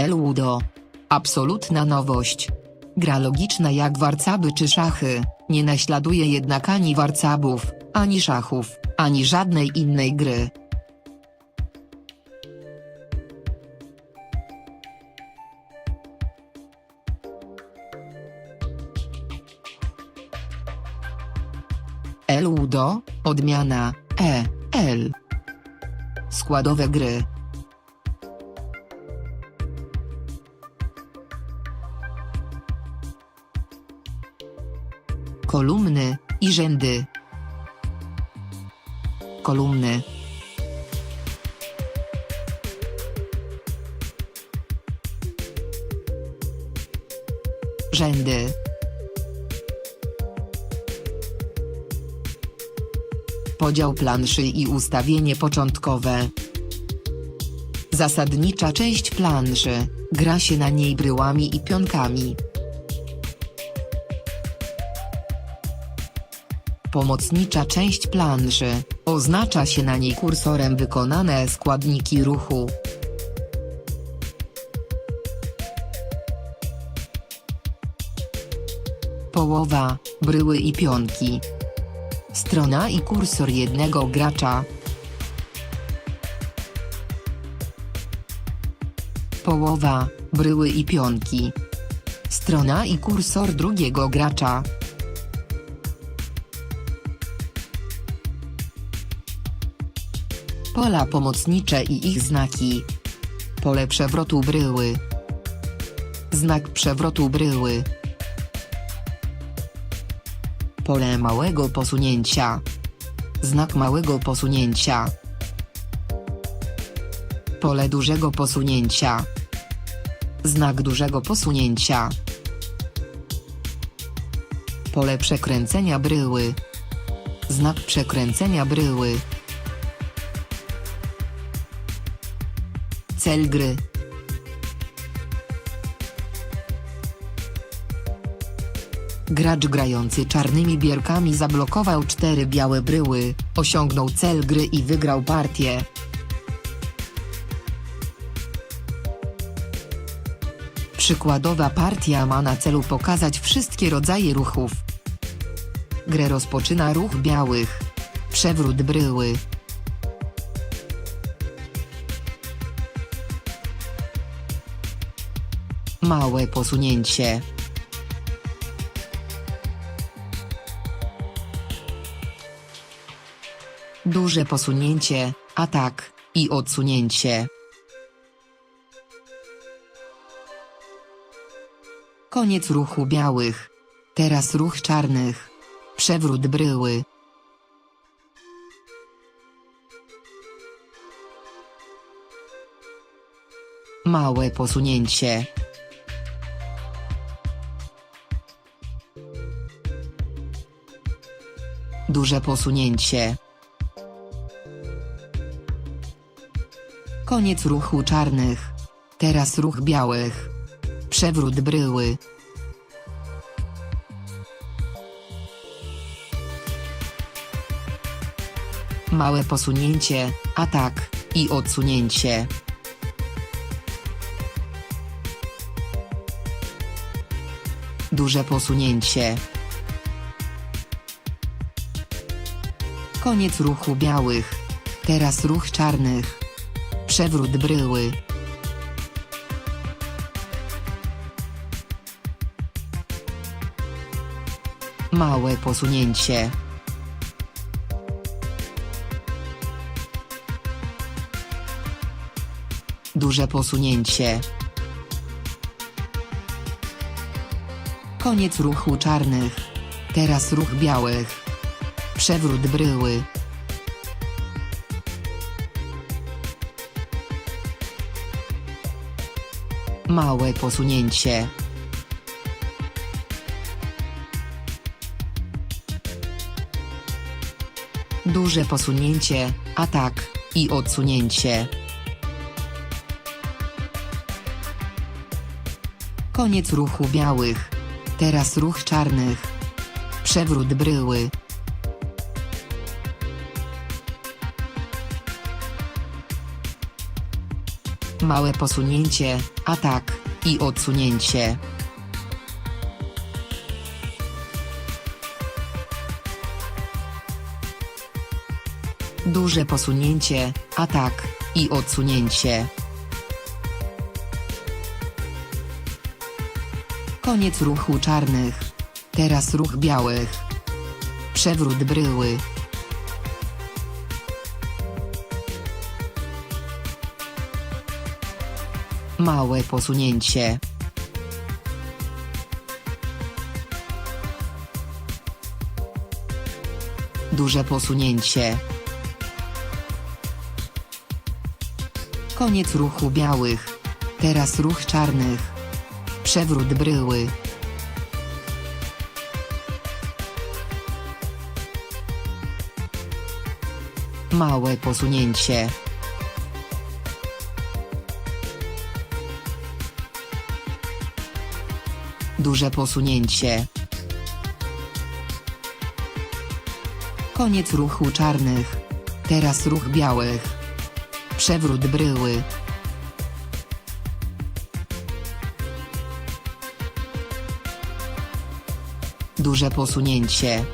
Eludo. Absolutna nowość. Gra logiczna jak warcaby czy szachy, nie naśladuje jednak ani warcabów, ani szachów, ani żadnej innej gry. Eludo, odmiana, E, L. Składowe gry. Kolumny i rzędy. Kolumny. Rzędy. Podział planszy i ustawienie początkowe. Zasadnicza część planszy, gra się na niej bryłami i pionkami. Pomocnicza część planszy, oznacza się na niej kursorem wykonane składniki ruchu. Połowa, bryły i pionki. Strona i kursor jednego gracza. Połowa, bryły i pionki. Strona i kursor drugiego gracza. Pola pomocnicze i ich znaki. Pole przewrotu bryły. Znak przewrotu bryły. Pole małego posunięcia. Znak małego posunięcia. Pole dużego posunięcia. Znak dużego posunięcia. Pole przekręcenia bryły. Znak przekręcenia bryły. Cel gry. Gracz grający czarnymi bierkami zablokował cztery białe bryły, osiągnął cel gry i wygrał partię. Przykładowa partia ma na celu pokazać wszystkie rodzaje ruchów. Grę rozpoczyna ruch białych. Przewrót bryły. Małe posunięcie. Duże posunięcie, atak i odsunięcie. Koniec ruchu białych. Teraz ruch czarnych. Przewrót bryły. Małe posunięcie. Duże posunięcie. Koniec ruchu czarnych. Teraz ruch białych. Przewrót bryły. Małe posunięcie, atak i odsunięcie. Duże posunięcie. Koniec ruchu białych. Teraz ruch czarnych. Przewrót bryły. Małe posunięcie. Duże posunięcie. Koniec ruchu czarnych. Teraz ruch białych. Przewrót bryły. Małe posunięcie. Duże posunięcie, atak i odsunięcie. Koniec ruchu białych. Teraz ruch czarnych. Przewrót bryły. Małe posunięcie, atak i odsunięcie. Duże posunięcie, atak i odsunięcie. Koniec ruchu czarnych. Teraz ruch białych. Przewrót bryły. Małe posunięcie. Duże posunięcie. Koniec ruchu białych. Teraz ruch czarnych. Przewrót bryły. Małe posunięcie. Duże posunięcie. Koniec ruchu czarnych. Teraz ruch białych. Przewrót bryły. Duże posunięcie.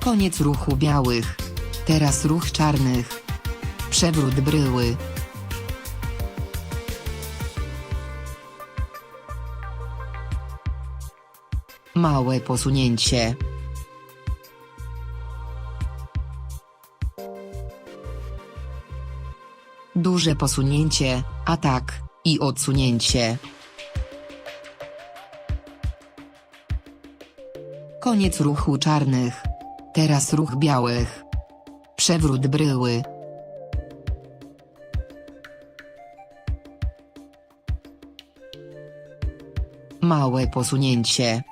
Koniec ruchu białych. Teraz ruch czarnych. Przewrót bryły. Małe posunięcie. Duże posunięcie, atak i odsunięcie. Koniec ruchu czarnych. Teraz ruch białych. Przewrót bryły. Małe posunięcie.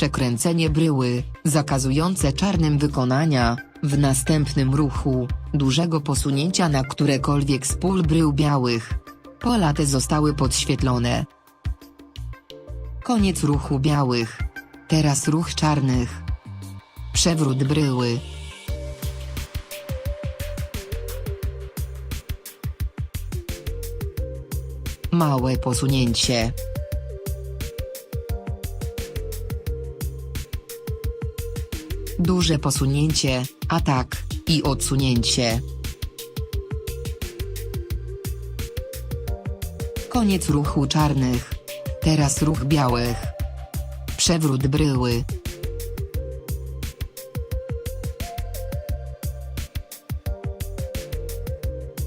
Przekręcenie bryły, zakazujące czarnym wykonania, w następnym ruchu, dużego posunięcia na którekolwiek z pól brył białych. Pola te zostały podświetlone. Koniec ruchu białych. Teraz ruch czarnych. Przewrót bryły. Małe posunięcie. Duże posunięcie, atak i odsunięcie. Koniec ruchu czarnych. Teraz ruch białych. Przewrót bryły.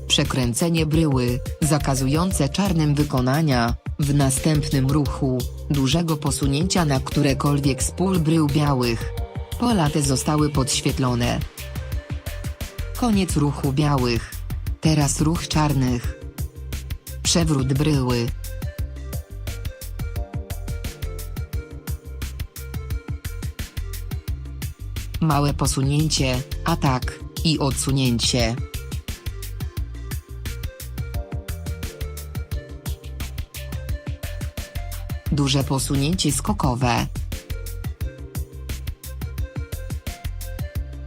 Przekręcenie bryły, zakazujące czarnym wykonania, w następnym ruchu, dużego posunięcia na którekolwiek z pól brył białych. Pola zostały podświetlone. Koniec ruchu białych. Teraz ruch czarnych. Przewrót bryły. Małe posunięcie, atak i odsunięcie. Duże posunięcie skokowe.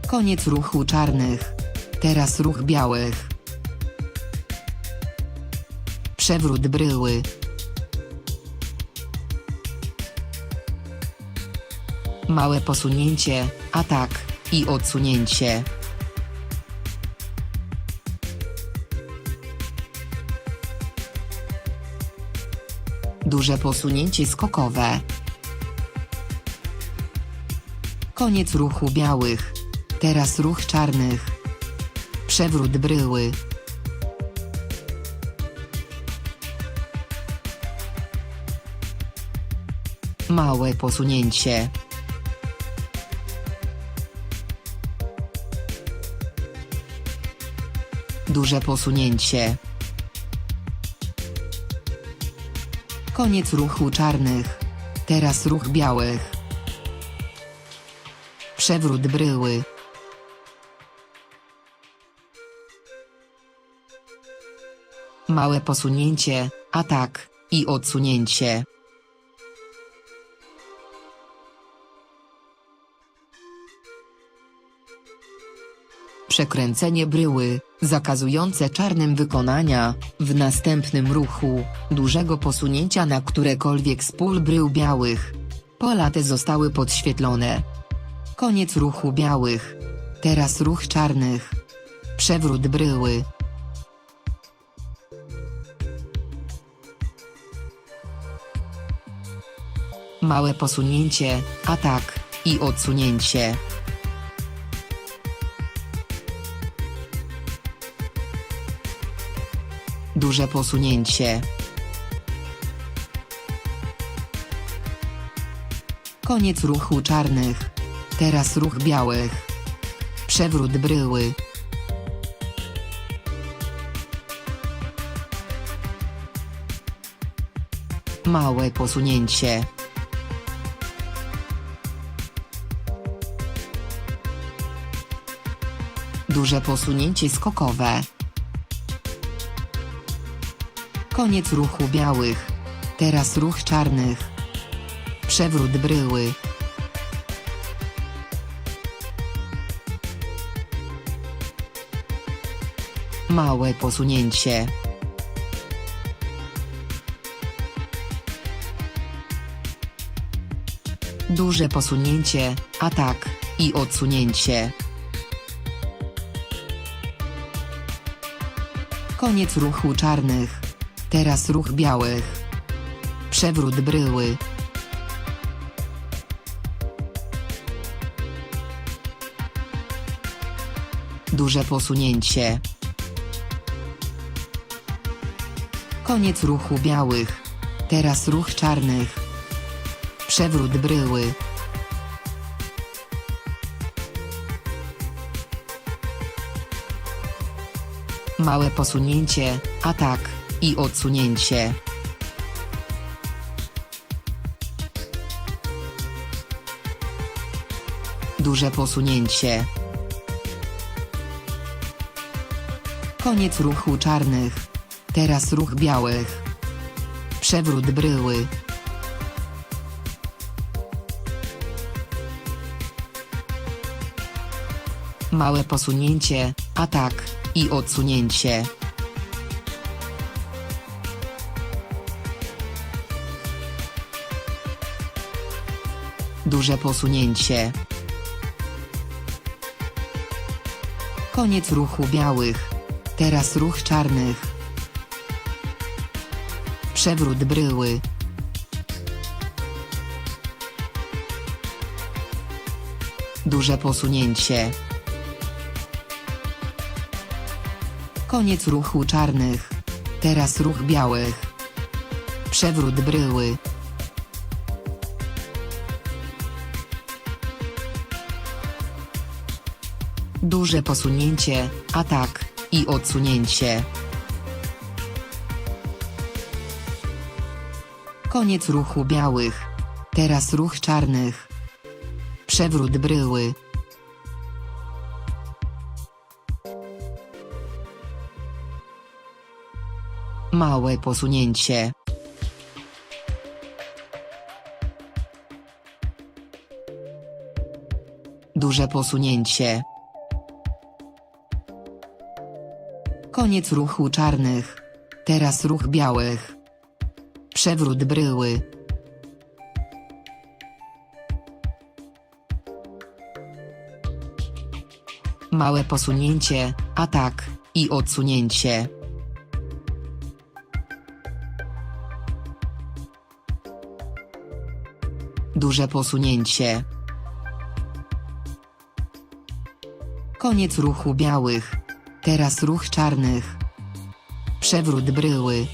Koniec ruchu czarnych. Teraz ruch białych. Przewrót bryły. Małe posunięcie, atak i odsunięcie. Duże posunięcie skokowe. Koniec ruchu białych. Teraz ruch czarnych. Przewrót bryły. Małe posunięcie. Duże posunięcie. Koniec ruchu czarnych. Teraz ruch białych. Przewrót bryły. Małe posunięcie, atak i odsunięcie. Przekręcenie bryły, zakazujące czarnym wykonania, w następnym ruchu, dużego posunięcia na którekolwiek z pól brył białych. Pola te zostały podświetlone. Koniec ruchu białych. Teraz ruch czarnych. Przewrót bryły. Małe posunięcie, atak i odsunięcie. Duże posunięcie. Koniec ruchu czarnych. Teraz ruch białych. Przewrót bryły. Małe posunięcie. Duże posunięcie skokowe. Koniec ruchu białych. Teraz ruch czarnych. Przewrót bryły. Małe posunięcie. Duże posunięcie, atak i odsunięcie. Koniec ruchu czarnych. Teraz ruch białych. Przewrót bryły. Duże posunięcie. Koniec ruchu białych. Teraz ruch czarnych. Przewrót bryły. Małe posunięcie, atak i odsunięcie. Duże posunięcie. Koniec ruchu czarnych. Teraz ruch białych. Przewrót bryły. Małe posunięcie, atak i odsunięcie. Duże posunięcie. Koniec ruchu białych. Teraz ruch czarnych. Przewrót bryły. Duże posunięcie. Koniec ruchu czarnych. Teraz ruch białych. Przewrót bryły. Duże posunięcie, atak i odsunięcie. Koniec ruchu białych. Teraz ruch czarnych. Przewrót bryły. Małe posunięcie. Duże posunięcie. Koniec ruchu czarnych. Teraz ruch białych. Przewrót bryły. Małe posunięcie, atak i odsunięcie. Duże posunięcie. Koniec ruchu białych. Teraz ruch czarnych. Przewrót bryły.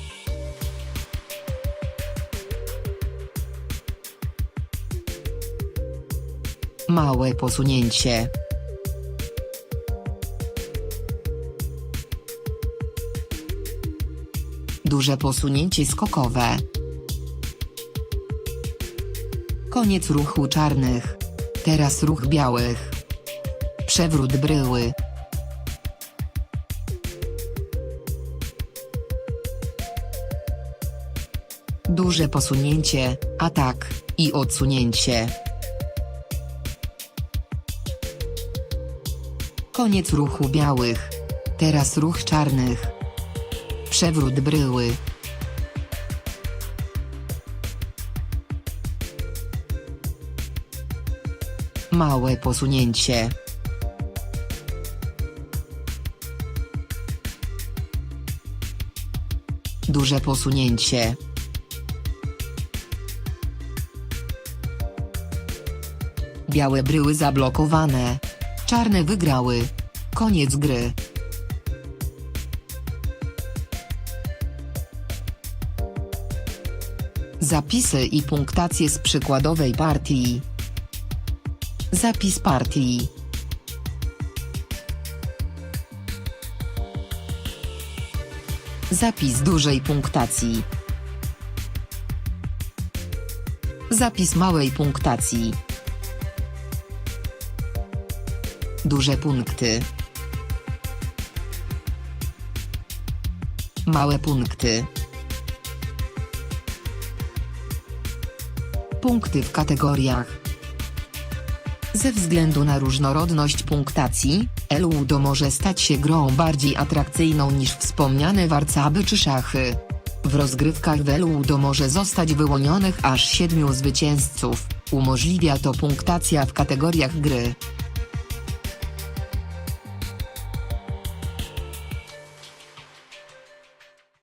Małe posunięcie. Duże posunięcie skokowe. Koniec ruchu czarnych. Teraz ruch białych. Przewrót bryły. Duże posunięcie, atak i odsunięcie. Koniec ruchu białych. Teraz ruch czarnych. Przewrót bryły. Małe posunięcie. Duże posunięcie. Białe bryły zablokowane. Czarne wygrały. Koniec gry. Zapisy i punktacje z przykładowej partii. Zapis partii. Zapis dużej punktacji. Zapis małej punktacji. Duże punkty. Małe punkty. Punkty w kategoriach. Ze względu na różnorodność punktacji, Eludo może stać się grą bardziej atrakcyjną niż wspomniane warcaby czy szachy. W rozgrywkach w Eludo może zostać wyłonionych aż siedmiu zwycięzców, umożliwia to punktacja w kategoriach gry.